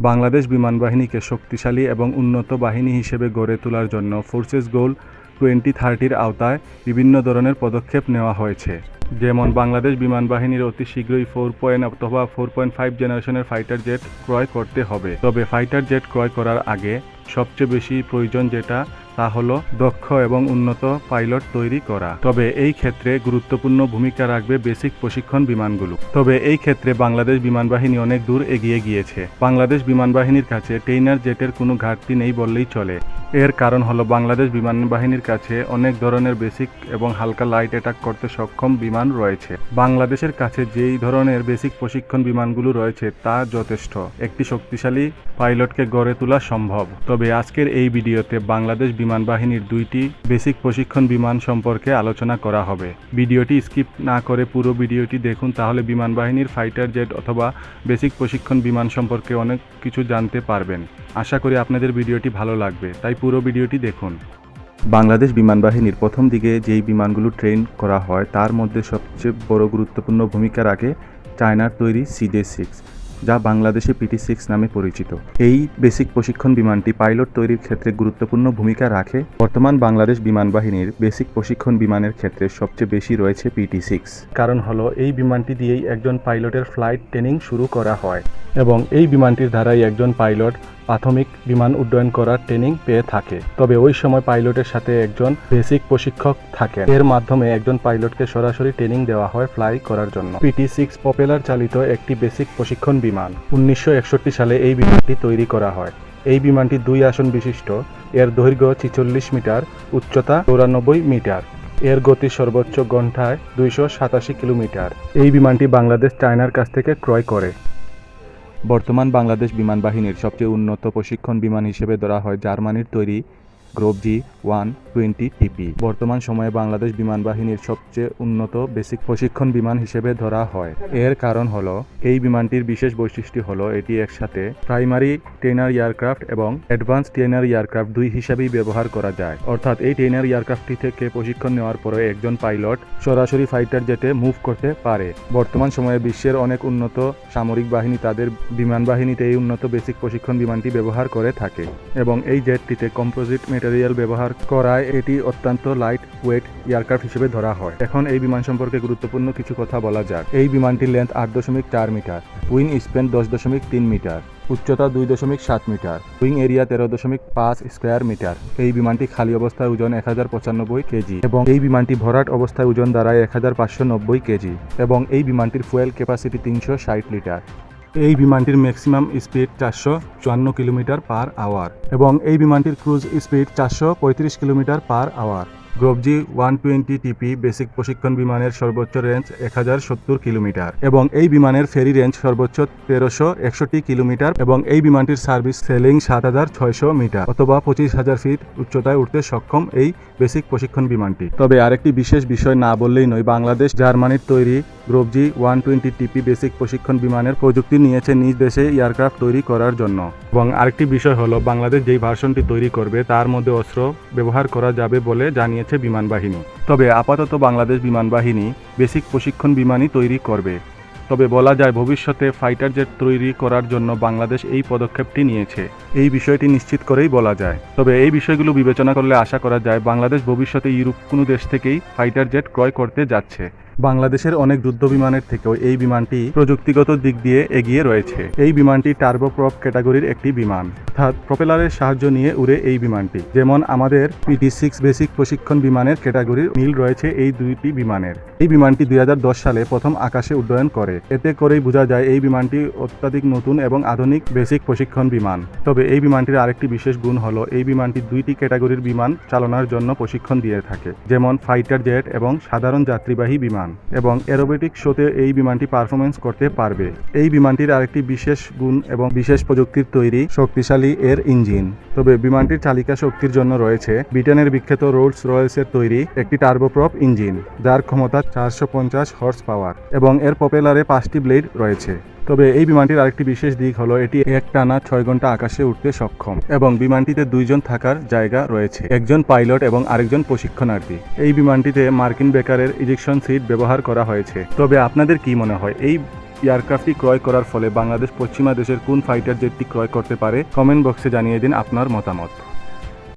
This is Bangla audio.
বাংলাদেশ বিমান বাহিনীকে শক্তিশালী এবং উন্নত বাহিনী হিসেবে গড়ে তোলার জন্য ফোর্সেস গোল টোয়েন্টি থার্টির আওতায় বিভিন্ন ধরনের পদক্ষেপ নেওয়া হয়েছে। যেমন বাংলাদেশ বিমান বাহিনীর অতি শীঘ্রই ফোর পয়েন্ট অথবা ফোর পয়েন্ট ফাইভ জেনারেশনের ফাইটার জেট ক্রয় করতে হবে। তবে ফাইটার জেট ক্রয় করার আগে সবচেয়ে বেশি প্রয়োজন যেটা, তা হলো দক্ষ এবং উন্নত পাইলট তৈরি করা। তবে এই ক্ষেত্রে গুরুত্বপূর্ণ ভূমিকা রাখবে বেসিক প্রশিক্ষণ বিমানগুলো। তবে এই ক্ষেত্রে বাংলাদেশ বিমান বাহিনী অনেক দূর এগিয়ে গিয়েছে। বাংলাদেশ বিমান বাহিনীর কাছে টেইনার জেটের কোনো ঘাটতি নেই বললেই চলে। এর কারণ হলো বাংলাদেশ বিমান বাহিনীর কাছে অনেক ধরনের বেসিক এবং হালকা লাইট অ্যাটাক করতে সক্ষম বিমান রয়েছে। বাংলাদেশের কাছে যেই ধরনের বেসিক প্রশিক্ষণ বিমানগুলো রয়েছে তা যথেষ্ট। একটি শক্তিশালী পাইলটকে গড়ে তোলা সম্ভব। তবে আজকের এই ভিডিওতে বাংলাদেশ বিমান বাহিনীর দুইটি বেসিক প্রশিক্ষণ বিমান সম্পর্কে আলোচনা করা হবে। ভিডিওটি স্কিপ না করে পুরো ভিডিওটি দেখুন, তাহলে বিমান বাহিনীর ফাইটার জেট অথবা বেসিক প্রশিক্ষণ বিমান সম্পর্কে অনেক কিছু জানতে পারবেন। আশা করি আপনাদের ভিডিওটি ভালো লাগবে, তাই পুরো ভিডিওটি দেখুন। বাংলাদেশ বিমান বাহিনীর প্রথম দিকে যেই বিমানগুলো ট্রেন করা হয়, তার মধ্যে সবচেয়ে বড় গুরুত্বপূর্ণ ভূমিকা রাখে চায়নার তৈরি সিজে সিক্স যা বাংলাদেশে পিটি সিক্স নামে পরিচিত। এই বেসিক প্রশিক্ষণ বিমানটি পাইলট তৈরির ক্ষেত্রে গুরুত্বপূর্ণ ভূমিকা রাখে। বর্তমান বাংলাদেশ বিমান বাহিনীর বেসিক প্রশিক্ষণ বিমানের ক্ষেত্রে সবচেয়ে বেশি রয়েছে পিটি সিক্স কারণ হলো, এই বিমানটি দিয়েই একজন পাইলটের ফ্লাইট ট্রেনিং শুরু করা হয় এবং এই বিমানটির দ্বারাই একজন পাইলট প্রাথমিক বিমান উড্ডয়ন করার ট্রেনিং পেয়ে থাকে। তবে ওই সময় পাইলটের সাথে একজন বেসিক প্রশিক্ষক থাকেন। এর মাধ্যমে একজন পাইলটকে সরাসরি ট্রেনিং দেওয়া হয় ফ্লাই করার জন্য। পিটি সিক্স পপুলার চালিত একটি বেসিক প্রশিক্ষণ বিমান। উনিশশো একষট্টি সালে এই বিমানটি তৈরি করা হয়। এই বিমানটি দুই আসন বিশিষ্ট। এর দৈর্ঘ্য ছিচল্লিশ মিটার, উচ্চতা চৌরানব্বই মিটার। এর গতি সর্বোচ্চ ঘন্টায় দুইশো সাতাশি কিলোমিটার। এই বিমানটি বাংলাদেশ চায়নার কাছ থেকে ক্রয় করে। বর্তমান বাংলাদেশ বিমান বাহিনীর সবচেয়ে উন্নত প্রশিক্ষণ বিমান হিসেবে ধরা হয় জার্মানির তৈরি গ্রোভজি ওয়ান টোয়েন্টি টিপি। বর্তমান সময়ে বাংলাদেশ বিমান বাহিনীর সবচেয়ে উন্নত বেসিক প্রশিক্ষণ বিমান হিসেবে ধরা হয়। এর কারণ হল, এই বিমানটির বিশেষ বৈশিষ্ট্য হল এটি একসাথে প্রাইমারি ট্রেনার এয়ারক্রাফট এবং অ্যাডভান্স ট্রেনার এয়ারক্রাফট দুই হিসাবেই ব্যবহার করা যায়। অর্থাৎ এই ট্রেনার এয়ারক্রাফটটি থেকে প্রশিক্ষণ নেওয়ার পরে একজন পাইলট সরাসরি ফাইটার জেটে মুভ করতে পারে। বর্তমান সময়ে বিশ্বের অনেক উন্নত সামরিক বাহিনী তাদের বিমান বাহিনীতে এই উন্নত বেসিক প্রশিক্ষণ বিমানটি ব্যবহার করে থাকে এবং এই জেটটিতে কম্পোজিট মেটেরিয়াল ব্যবহার করায় এটি অত্যন্ত লাইট ওয়েট এয়ারক্রাফট হিসেবে ধরা হয়। এখন এই বিমান সম্পর্কে গুরুত্বপূর্ণ কিছু কথা বলা যাক। এই বিমানটির লেন্থ আট দশমিক চার মিটার উইং স্পেন দশ দশমিক তিন মিটার, উচ্চতা দুই দশমিক সাত মিটার উইং এরিয়া তেরো দশমিক পাঁচ স্কোয়ার মিটার এই বিমানটি খালি অবস্থায় ওজন এক হাজার পঁচানব্বই কেজি এবং এই বিমানটি ভরাট অবস্থায় ওজন দাঁড়ায় এক হাজার পাঁচশো নব্বই কেজি এবং এই বিমানটির ফুয়েল ক্যাপাসিটি তিনশো ষাট লিটার। এই বিমানটির ম্যাক্সিমাম স্পিড চারশো চুয়ান্ন কিলোমিটার পার আওয়ার এবং এই বিমানটির ক্রুজ স্পিড চারশো পঁয়ত্রিশ kilometre per hour Grob G one twenty TP basic প্রশিক্ষণ বিমানের সর্বোচ্চ রেঞ্জ এক হাজার সত্তর কিলোমিটার এবং এই বিমানের ফেরি রেঞ্জ সর্বোচ্চ তেরোশো একষট্টি কিলোমিটার এবং এই বিমানটির সার্ভিস সেলিং সাত হাজার ছয়শো মিটার অথবা পঁচিশ হাজার ফিট উচ্চতায় উঠতে সক্ষম এই বেসিক প্রশিক্ষণ বিমানটি। তবে আরেকটি বিশেষ বিষয় না বললেই নয়, বাংলাদেশ, জার্মানির তৈরি Grob G one twenty TP basic প্রশিক্ষণ বিমানের প্রযুক্তি নিয়েছে নিজ দেশে এয়ারক্রাফট তৈরি করার জন্য। এবং আরেকটি বিষয় হলো, বাংলাদেশ যেই ভার্সনটি তৈরি করবে তার মধ্যে অস্ত্র ব্যবহার করা যাবে বলে জানিয়েছে বিমান বাহিনী। তবে আপাতত বাংলাদেশ বিমান বাহিনী বেসিক প্রশিক্ষণ বিমানই তৈরি করবে। তবে বলা যায় ভবিষ্যতে ফাইটার জেট তৈরি করার জন্য বাংলাদেশ এই পদক্ষেপটি নিয়েছে। এই বিষয়টি নিশ্চিত করেই বলা যায়। তবে এই বিষয়গুলো বিবেচনা করলে আশা করা যায় বাংলাদেশ ভবিষ্যতে ইউরোপ কোনো দেশ থেকেই ফাইটার জেট ক্রয় করতে যাচ্ছে। বাংলাদেশের অনেক যুদ্ধ বিমানের থেকেও এই বিমানটি প্রযুক্তিগত দিক দিয়ে এগিয়ে রয়েছে। এই বিমানটি টার্বোপ্রপ ক্যাটাগরির একটি বিমান। অর্থাৎ প্রপেলারের সাহায্য নিয়ে উড়ে এই বিমানটি। যেমন আমাদের পিটি সিক্স বেসিক প্রশিক্ষণ বিমানের ক্যাটাগরির মিল রয়েছে এই দুইটি বিমানের। এই বিমানটি দুই হাজার দশ সালে প্রথম আকাশে উড্ডয়ন করে। এতে করেই বোঝা যায় এই বিমানটি অত্যাধিক নতুন এবং আধুনিক বেসিক প্রশিক্ষণ বিমান। তবে এই বিমানটির আরেকটি বিশেষ গুণ হলো এই বিমানটি দুইটি ক্যাটাগরির বিমান চালনার জন্য প্রশিক্ষণ দিয়ে থাকে। যেমন ফাইটার জেট এবং সাধারণ যাত্রীবাহী বিমান। এবং অ্যারোবেটিক শোতে এই বিমানটি পারফরমেন্স করতে পারবে। এই বিমানটির আরেকটি বিশেষ গুণ এবং বিশেষ প্রযুক্তির তৈরি শক্তিশালী এর ইঞ্জিন। তবে বিমানটির চালিকা শক্তির জন্য রয়েছে ব্রিটেনের বিখ্যাত রোলস রয়েলসের তৈরি একটি টার্বোপ্রপ ইঞ্জিন, যার ক্ষমতা চারশো পঞ্চাশ হর্স পাওয়ার এবং এর পপেলারে পাঁচটি ব্লেড রয়েছে। তবে এই বিমানটির আরেকটি বিশেষ দিক হলো এটি এক টানা ছয় ঘণ্টা আকাশে উঠতে সক্ষম এবং বিমানটিতে দুইজন থাকার জায়গা রয়েছে, একজন পাইলট এবং আরেকজন প্রশিক্ষণার্থী। এই বিমানটিতে মার্কিন বেকারের ইজেকশন সিট ব্যবহার করা হয়েছে। তবে আপনাদের কি মনে হয়, এই এয়ারক্রাফটটি ক্রয় করার ফলে বাংলাদেশ পশ্চিমা দেশের কোন ফাইটার জেটটি ক্রয় করতে পারে? কমেন্ট বক্সে জানিয়ে দিন আপনার মতামত।